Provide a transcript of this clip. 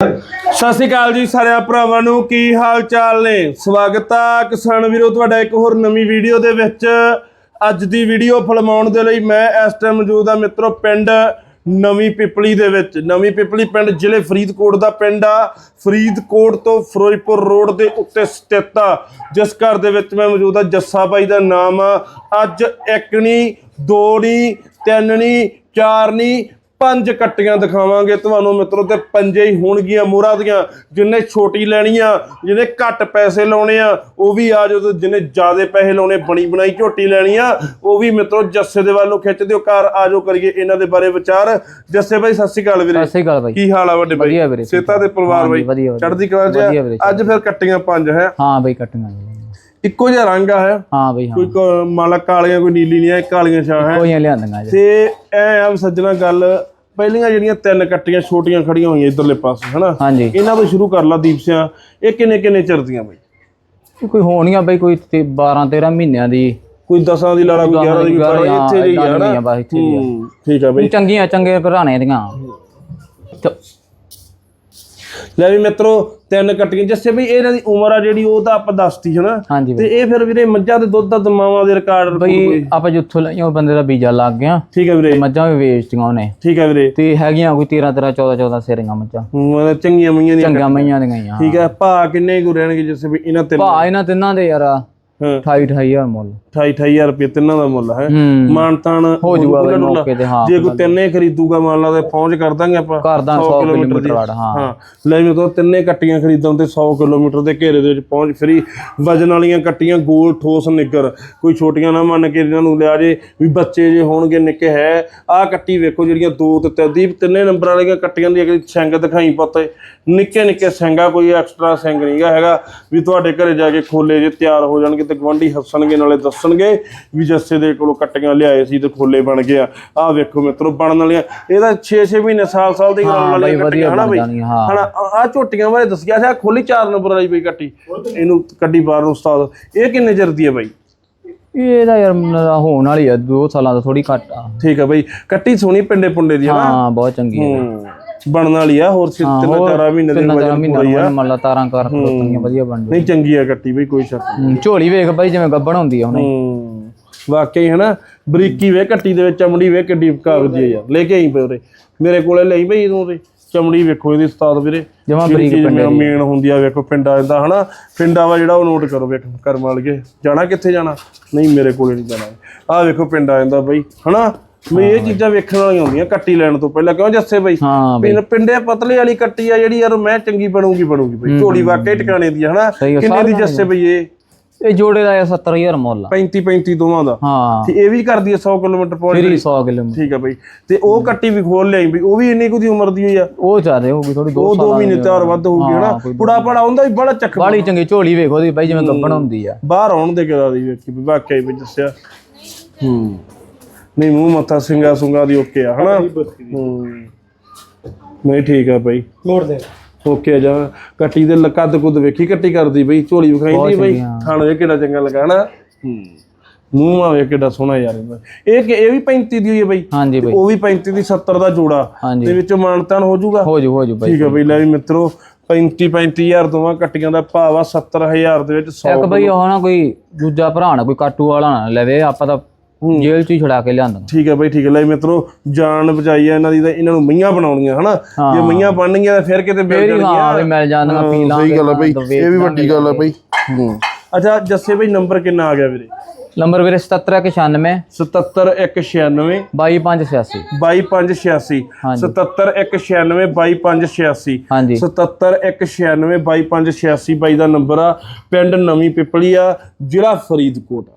ਸਤਿ ਸ਼੍ਰੀ ਅਕਾਲ ਜੀ ਸਾਰਿਆਂ ਭਰਾਵਾਂ ਨੂੰ, ਕੀ ਹਾਲ ਚਾਲ ਨੇ? ਸਵਾਗਤ ਆ ਕਿਸਾਨ ਵੀਰੋ, ਤੁਹਾਡਾ ਇੱਕ ਹੋਰ ਨਵੀਂ ਵੀਡੀਓ ਦੇ ਵਿੱਚ। ਅੱਜ ਦੀ ਵੀਡੀਓ ਫਿਲਮਾਉਣ ਦੇ ਲਈ ਮੈਂ ਇਸ ਟਾਈਮ ਮੌਜੂਦ ਆ ਮਿੱਤਰੋ, ਪਿੰਡ ਨਵੀਂ ਪਿਪਲੀ ਦੇ ਵਿੱਚ। ਨਵੀਂ ਪਿਪਲੀ ਪਿੰਡ ਜ਼ਿਲ੍ਹੇ ਫਰੀਦਕੋਟ ਦਾ ਪਿੰਡ ਆ। ਫਰੀਦਕੋਟ ਤੋਂ ਫਿਰੋਜ਼ਪੁਰ ਰੋਡ ਦੇ ਉੱਤੇ ਸਥਿਤ ਆ। ਜਿਸ ਘਰ ਦੇ ਵਿੱਚ ਮੈਂ ਮੌਜੂਦ ਆ, ਜੱਸਾ ਬਾਈ ਦਾ ਨਾਮ ਆ। ਅੱਜ ਇੱਕ ਨਹੀਂ ਦੋ ਨਹੀਂ ਤਿੰਨ ਪੰਜ ਕੱਟੀਆਂ ਦਿਖਾਵਾਂਗੇ। ਤੁਹਾਨੂੰ ਮਿੱਤਰੋ ਤੇ ਪੰਜੇ ਹੀ ਹੋਣਗੀਆਂ ਮੋਹਰਾਂ ਦੀਆਂ। ਜਿੰਨੇ ਛੋਟੀ ਲੈਣੀ ਆ ਜਿਹਨੇ ਘੱਟ ਪੈਸੇ ਲਾਉਣੇ ਆ ਉਹ ਵੀ ਆ ਜਦੋਂ ਜਿਹਨੇ ਜ਼ਿਆਦੇ ਪੈਸੇ ਲਾਉਣੇ ਬਣੀ ਬਣਾਈ ਝੋਟੀ ਲੈਣੀ ਆ ਉਹ ਵੀ ਮਿੱਤਰੋ ਜੱਸੇ ਦੇ ਵੱਲੋਂ ਖਿੱਚ ਦਿਓ ਘਰ ਆਜੋ ਕਰੀਏ ਇਹਨਾਂ ਦੇ ਬਾਰੇ ਵਿਚਾਰ। ਜੱਸੇ ਬਾਈ ਸਤਿ ਸ਼੍ਰੀ ਅਕਾਲ ਵੀਰੇ। ਸਤਿ ਸ਼੍ਰੀ ਅਕਾਲ ਬਾਈ। ਕੀ ਹਾਲ ਆ ਵੱਡੇ ਬਾਈ? ਵਧੀਆ ਵੀਰੇ। ਸੇਤਾ ਦੇ ਪਰਿਵਾਰ ਬਾਈ। ਚੜ੍ਹਦੀ ਕਲਾ ਚ ਆ? ਅੱਜ ਫਿਰ ਕੱਟੀਆਂ ਪੰਜ ਹੈ? ਹਾਂ ਬਾਈ ਕੱਟੀਆਂ। ਇੱਕੋ ਜਿਹਾ ਰੰਗ ਆ ਹੈ? ਹਾਂ ਬਾਈ ਹਾਂ। ਕੋਈ ਮਾਲਾ ਕਾਲੀਆਂ ਕੋਈ ਨੀਲੀ ਨਹੀਂ ਆ ਕਾਲੀਆਂ ਛਾਂ ਹੈ? ਕੋਈਆਂ ਲਿਆਂਦੀਆਂ ਜੀ ਤੇ ਐ ਆ ਸੱਜਣਾ ਗੱਲ ਪਹਿਲੀਆਂ ਜਿਹੜੀਆਂ ਤਿੰਨ ਕੱਟੀਆਂ ਛੋਟੀਆਂ ਖੜੀਆਂ ਹੋਈਆਂ ਇਧਰਲੇ ਪਾਸੇ ਹਨਾ? ਹਾਂਜੀ। ਇਹਨਾਂ ਤੋਂ ਸ਼ੁਰੂ ਕਰ ਲਾ ਦੀਪ ਸਿਆ। ਇਹ ਕਿੰਨੇ ਕਿੰਨੇ ਚਿਰਦੀਆਂ ਬਈ? ਇਹ ਕੋਈ ਹੋਣੀਆਂ ਬਾਈ ਕੋਈ 12 13 ਮਹੀਨਿਆਂ ਦੀ। ਕੋਈ 10 ਦੀ ਲਾਲਾ ਕੋਈ 11 ਦੀ ਕੋਈ 12 ਹਾਂ, ਇੱਥੇ ਆ ਦੀਆਂ ਨਾ। ਹੂੰ, ਠੀਕ ਆ ਬਈ। ਚੰਗੀਆਂ ਚੰਗੇ ਘਰਾਣੇ ਦੀਆਂ। ਲੈ ਵੀ ਮਿੱਤਰੋ ਤਿੰਨ ਕੱਟੀਆਂ ਜਿਵੇਂ ਬਈ ਇਹਨਾਂ ਦੀ ਉਮਰ ਆ ਜਿਹੜੀ ਉਹ ਤਾਂ ਆਪਾਂ ਦੱਸਤੀ ਹਨਾ? ਹਾਂਜੀ ਤੇ ਇਹ ਫਿਰ ਵੀਰੇ ਮੱਝਾਂ ਦੇ ਦੁੱਧ ਦਾ ਦਮਾਵਾਂ ਦੇ ਰਿਕਾਰਡ ਬਈ ਆਪਾਂ ਜਿੱਥੋਂ ਲਈਆਂ ਬੰਦੇ ਦਾ ਵੀਜ਼ਾ ਲੱਗ ਗਿਆ। ਠੀਕ ਹੈ ਵੀਰੇ। ਮੱਝਾਂ ਵੀ ਵੇਚਤੀਆਂ ਉਹਨੇ। ਠੀਕ ਹੈ ਵੀਰੇ। ਤੇ ਹੈਗੀਆਂ ਕੋਈ 13 13 14 14 ਸਿਰੀਆਂ ਮੱਝਾਂ। ਮਤਲਬ ਚੰਗੀਆਂ ਮਈਆਂ ਦੀਆਂ ਚੰਗੀਆਂ ਮਈਆਂ ਦੀਆਂ ਠੀਕ ਹੈ ਭਾ ਕਿੰਨੇ ਕੁ ਰਹਿਣਗੇ ਜਿਵੇਂ ਵੀ ਇਹਨਾਂ ਤਿੰਨ ਭਾ ਇਹਨਾਂ ਤਿੰਨਾਂ ਦੇ ਯਾਰ। ਹਾਂ। 28 28000 ਮੁੱਲ। 28 28000 ਰੁਪਏ ਤਿੰਨਾਂ ਦਾ ਮੁੱਲ ਹੈ। ਮਾਨਤਾਨ ਹੋ ਜੂਗਾ ਬਾਈ ਮੌਕੇ ਤੇ ਹਾਂ ਜੇ ਕੋਈ ਤਿੰਨੇ ਖਰੀਦੂਗਾ ਮੰਨ ਲਾ ਤੇ ਪਹੁੰਚ ਕਰ ਦਾਂਗੇ ਆਪਾਂ। ਕਰਦਾ 100 ਕਿਲੋਮੀਟਰ ਵਾੜ ਹਾਂ। ਹਾਂ। ਲੈ ਵੀ ਤੋਂ ਤਿੰਨੇ ਕੱਟੀਆਂ ਖਰੀਦਣ ਤੇ 100 ਕਿਲੋਮੀਟਰ ਦੇ ਘੇਰੇ ਦੇ ਵਿੱਚ ਪਹੁੰਚ ਫਰੀ। ਵਜਨ ਵਾਲੀਆਂ ਕੱਟੀਆਂ ਗੋਲ ਠੋਸ ਨਿੱਗਰ। ਕੋਈ ਛੋਟੀਆਂ ਨਾ ਮੰਨ ਕੇ ਇਹਨਾਂ ਨੂੰ ਲਿਆ ਜੇ ਵੀ ਬੱਚੇ ਜੇ ਹੋਣਗੇ ਨਿੱਕੇ ਹੈ। ਆਹ ਕੱਟੀ ਵੇਖੋ ਜਿਹੜੀਆਂ ਦੋ ਤੇ ਤਿੰਨ। ਨੰਬਰ ਵਾਲੀਆਂ ਕੱਟੀਆਂ ਦੀ ਅਗਲੀ ਸਿੰਘ ਦਿਖਾਈ ਪਤੇ। ਨਿੱਕੇ ਨਿੱਕੇ ਸਿੰਘਾ ਕੋਈ ਐਕਸਟਰਾ ਸਿੰਘ ਨਹੀਂਗਾ ਹੈਗਾ। ਵੀ ਤੁਹਾਡੇ ਘਰੇ ਜਾ ਕੇ ਖੋਲੇ ਜੇ ਤਿਆਰ ਹੋ ਜਾਣਗੇ ਤੇ ਗਵਾਂਢੀ ਹੱਸਣਗੇ ਨਾਲੇ ਦੱਸਣਗੇ ਵੀ ਜੱਸੇ ਦੇ ਕੋਲੋਂ ਕੱਟੀਆਂ ਲਿਆਏ ਸੀ ਤੇ ਖੋਲੇ ਬਣ ਗਿਆ ਆਹ ਵੇਖੋ ਮਿੱਤਰੋ ਬਣਨ ਵਾਲੀਆਂ ਇਹਦਾ 6-6 ਮਹੀਨੇ ਸਾਲ-ਸਾਲ ਦੀ ਗੱਲ ਹਾਂ ਵਾਲੀਆਂ ਬਾਈ ਕੱਟੀਆਂ ਹਨਾ ਬਈ? ਜਾਣੀਆਂ ਹਾਂ। ਹਣਾ ਆ ਝੋਟੀਆਂ ਬਾਰੇ ਦੱਸਿਆ ਸੀ ਆਹ ਖੋਲੀ 4 ਨੰਬਰ ਵਾਲੀ ਪਈ ਕੱਟੀ। ਇਹਨੂੰ ਕੱਢੀ ਬਾਹਰ ਨੂੰ ਉਸਤਾਦ। ਇਹ ਕਿੰਨੇ ਚਿਰ ਦੀ ਹੈ ਬਾਈ? ਇਹਦਾ ਯਾਰ ਹੋਣ ਵਾਲੀ ਆ 2 ਸਾਲਾਂ ਦਾ ਥੋੜੀ ਘੱਟ ਆ। ਠੀਕ ਹੈ ਬਾਈ ਕੱਟੀ ਸੋਹਣੀ ਪਿੰਡੇ ਪੁੰਡੇ ਦੀ ਹੈ ਨਾ ਹਾਂ ਬਹੁਤ ਚੰਗੀ ਹੂੰ। ਬਣਨ ਵਾਲੀ ਆ ਹੋਰ ਸਿਰ ਤਿੰਨ ਚਾਰ ਮਹੀਨੇ ਦੇ ਵਜਨ ਪੂਰੀ ਆ। ਮੰਨ ਲਾ ਤਾਰਾਂ ਕਰ ਖਲੋਤੀਆਂ ਵਧੀਆ ਬਣਦੀ ਨਹੀਂ ਚੰਗੀ ਆ ਕੱਟੀ ਬਈ ਕੋਈ ਸ਼ੱਕ ਨਹੀਂ। ਝੋਲੀ ਵੇਖ ਬਾਈ ਜਿਵੇਂ ਗੱਬਣ ਹੁੰਦੀ ਆ ਉਹਨੇ। ਹੂੰ। ਵਾਕਈ ਹੈ ਨਾ ਬਰੀਕੀ ਵੇ ਕੱਟੀ ਦੇ ਵਿੱਚ ਚਮੜੀ ਵੇ ਕਿੱਡੀ ਕਾਗਜ਼ੀ ਆ ਯਾਰ। ਲੈ ਕੇ ਆਈ ਉਰੇ ਮੇਰੇ ਕੋਲੇ ਲਈ ਬਈ ਤੂੰ ਤੇ। ਚਮੜੀ ਵੇਖੋ ਇਹਦੀ ਉਸਤਾਦ ਵੀਰੇ। ਜਮਾਂ ਬਰੀਕ ਪਿੰਡ ਮੇਨ ਹੁੰਦੀ ਆ ਵੇਖੋ ਪਿੰਡਾਂ ਦਾ ਹਨਾ ਪਿੰਡਾਂ ਵਾ ਜਿਹੜਾ ਉਹ ਨੋਟ ਕਰੋ ਵੇਖ ਕਰਮ ਵਾਲਗੇ ਜਾਣਾ ਕਿੱਥੇ ਜਾਣਾ? ਨਹੀਂ ਮੇਰੇ ਕੋਲੇ ਨਹੀਂ ਜਾਣਾ। ਆਹ ਵੇਖੋ ਪਿੰਡ ਆ ਜਾਂਦਾ ਬਈ ਹਨਾ ਵੀ ਇਹ ਚੀਜ਼ਾਂ ਵੇਖਣ ਵਾਲੀਆਂ ਹੁੰਦੀਆਂ ਕੱਟੀ ਲੈਣ ਤੋਂ ਪਹਿਲਾਂ। ਕਿਉਂ ਜੱਸੇ ਬਈ? ਹਾਂ ਪਿੰਡ ਪਿੰਡੇ ਪਤਲੇ ਵਾਲੀ ਕੱਟੀ ਆ ਜਿਹੜੀ ਯਾਰ ਮੈਂ ਚੰਗੀ ਬਣੂਗੀ ਬਣੂਗੀ ਬਈ। ਝੋਲੀ ਵਾਕਈ ਟਿਕਾਣੇ ਦੀ ਹਨਾ? ਕਿੰਨੇ ਦੀ ਜੱਸੇ ਬਈ ਇਹ? ਇਹ ਜੋੜੇ ਦਾ 70000 ਮੁੱਲ ਆ। 35 35 ਦੋਵਾਂ ਦਾ। ਹਾਂ। ਤੇ ਇਹ ਵੀ ਕਰਦੀ ਆ 100 ਕਿਲੋਮੀਟਰ ਪਹੁੰਚ ਫਿਰ 100 ਕਿਲੋਮੀਟਰ। ਠੀਕ ਆ ਬਈ। ਤੇ ਉਹ ਕੱਟੀ ਵੀ ਖੋਲ ਲਿਆਈ ਬਈ। ਉਹ ਵੀ ਇੰਨੀ ਕੁ ਦੀ ਉਮਰ ਦੀ ਹੋਈ ਆ। ਉਹ ਜ਼ਿਆਦਾ ਹੋਊਗੀ ਥੋੜੀ ਦੋ ਉਹ 2 ਸਾਲਾਂ ਮਹੀਨੇ ਤਿਆਰ ਵੱਧ ਹੋਊਗੀ ਹਾਂ, ਹਨਾ ਪੁੜਾ ਪੜਾ ਹੁੰਦਾ ਵੀ ਬੜਾ ਚੱਕ ਬਾਲੀ ਚੰਗੀ ਝੋਲੀ ਵੇਖ ਉਹਦੀ ਬਾਈ ਜਿਵੇਂ ਗੱਬਣ ਹੁੰਦੀ ਆ। ਬਾਹਰ ਆਉਣ ਦੇ ਕਿਦਾ ਦੀ ਵੇਖੀ ਵੀ ਵਾਕਿਆ ਹੀ ਵੀ ਦੱਸਿਆ ਹੂੰ। ਨਹੀਂ ਮੂੰਹ ਮੱਥਾ ਸਿੰਗਾ ਸੁੰਗਾ ਦੀ ਓਕੇ ਆ ਹਨਾ? ਹੂੰ। ਨਹੀਂ ਠੀਕ ਆ ਬਈ। ਮੋੜ ਦੇ। ਓਕੇ ਆ ਜਾ ਕੱਟੀ ਦੇ ਕੱਦ ਕੁੱਦ ਵੇਖੀ ਕੱਟੀ ਕਰਦੀ ਬਈ ਝੋਲੀ ਵਿਖਾਈਂਦੀ ਬਈ। ਚੰਗੀ, ਹਾਂ। ਖਾਣ ਵੇ ਕਿਹੜਾ ਚੰਗਾ ਲੱਗਾ ਹਨਾ? ਹੂੰ। ਮੂੰਹ ਆ ਵੇ ਕਿੱਡਾ ਸੋਹਣਾ ਯਾਰ ਇਹਦਾ ਇਹ ਕਿ ਇਹ ਵੀ 35 ਦੀ ਹੋਈ ਹੈ ਬਈ? ਹਾਂਜੀ ਬਾਈ। ਉਹ ਵੀ 35 ਦੀ 70 ਦਾ ਜੋੜਾ। ਦੇ ਵਿੱਚੋਂ ਮਾਨਤਾਨ ਹੋ ਜਾਊਗਾ? ਹੋ ਜੂ ਹੋ ਜੂ ਬਾਈ ਠੀਕ ਹੈ ਬਈ ਲੈ ਵੀ ਮਿੱਤਰੋ 35 35000 ਦੋਵਾਂ ਕੱਟੀਆਂ ਦਾ ਭਾਵ ਆ 70000 ਦੇ ਵਿੱਚ 100 ਇੱਕ ਬਈ ਉਹ ਨਾ ਕੋਈ ਦੂਜਾ ਭਰਾ ਨਾ ਕੋਈ ਕਾਟੂ ਵਾਲਾ ਨਾ ਲਵੇ ਆਪਾਂ ਤਾਂ ਜੇਲ੍ਹ ਚ ਹੀ ਛੁਡਾ ਕੇ ਲਿਆਂਦਾ। ਠੀਕ ਹੈ ਬਈ ਠੀਕ ਹੈ। ਲੈ ਮਿੱਤਰੋ ਜਾਨ ਬਚਾਈ ਆ ਇਹਨਾਂ ਦੀ ਤਾਂ ਇਹਨਾਂ ਨੂੰ ਮਈਆਂ ਬਣਾਉਣੀਆਂ ਹਨਾ? ਜੇ ਮਈਆਂ ਬਣਨਗੀਆਂ ਤਾਂ ਫਿਰ ਕਿਤੇ ਮਿਲ ਫੇਰ ਹੀ ਹਾਂ ਵੀ ਮਿਲ ਜਾਂਦੀਆਂ ਪੀ ਲਾਂਗੇ ਸਹੀ ਗੱਲ ਹੈ ਬਈ ਇਹ ਵੀ ਵੱਡੀ ਗੱਲ ਹੈ ਬਈ। ਹੂੰ। ਅੱਛਾ ਜੱਸੇ ਬਈ ਨੰਬਰ ਕਿੰਨਾ ਆ ਗਿਆ ਵੀਰੇ? ਨੰਬਰ ਵੀਰੇ 7796 77196 22586 22586 ਹਾਂਜੀ। 77196 22586 ਹਾਂਜੀ। 77196 22586 ਬਾਈ ਦਾ ਨੰਬਰ ਆ। ਪਿੰਡ ਨਵੀਂ ਪਿਪਲੀ ਆ ਜ਼ਿਲ੍ਹਾ ਫਰੀਦਕੋਟ। ਆ